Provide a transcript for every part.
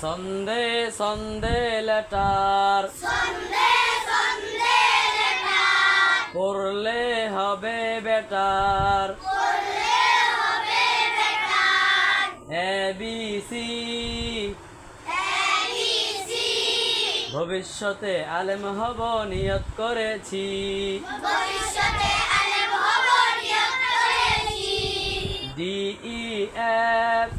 সন্ধে সন্ধে লেটার। করলে হবে বেটার। এবিসি ভবিষ্যতে আলেম হব নিয়ত করেছি। ভবিষ্যতে আলেম হব নিয়ত করেছি। এফ ডিইএফ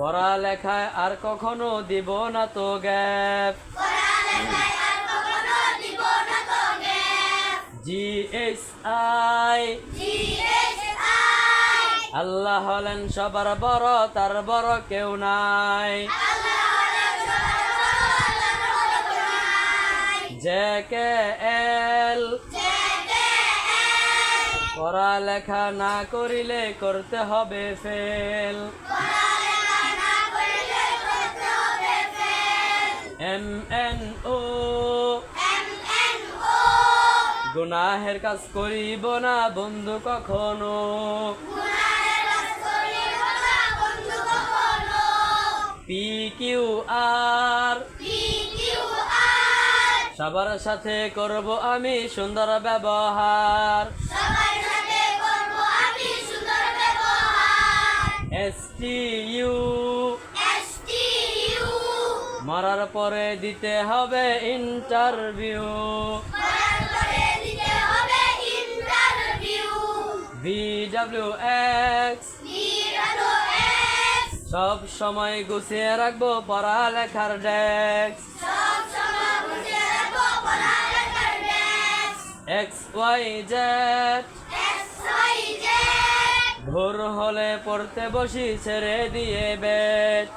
পড়ালেখায় আর কখনো দিব না তো গ্যাপ। গ্যাপ জিএসআই জিএসআই আল্লাহ হলেন সবার বড়, তার বড় কেউ নাই। জে কে এল পড়ালেখা না করিলে করতে হবে ফেল। এম এন ও গুনাহের কাজ করিব না বন্ধু কখনো। P Q R. PQR সবার সাথে করব আমি সুন্দর ব্যবহার। সবার সাথে করব আমি সুন্দর ব্যবহার। এস টি ইউ মরার পরে দিতে হবে ইন্টারভিউ এক্স সব সময় গুছিয়ে রাখব পড়ালেখার ডেস্ক এক্স ওয়াই জেড ভোর হলে পড়তে বসি ছেড়ে দিয়ে বেট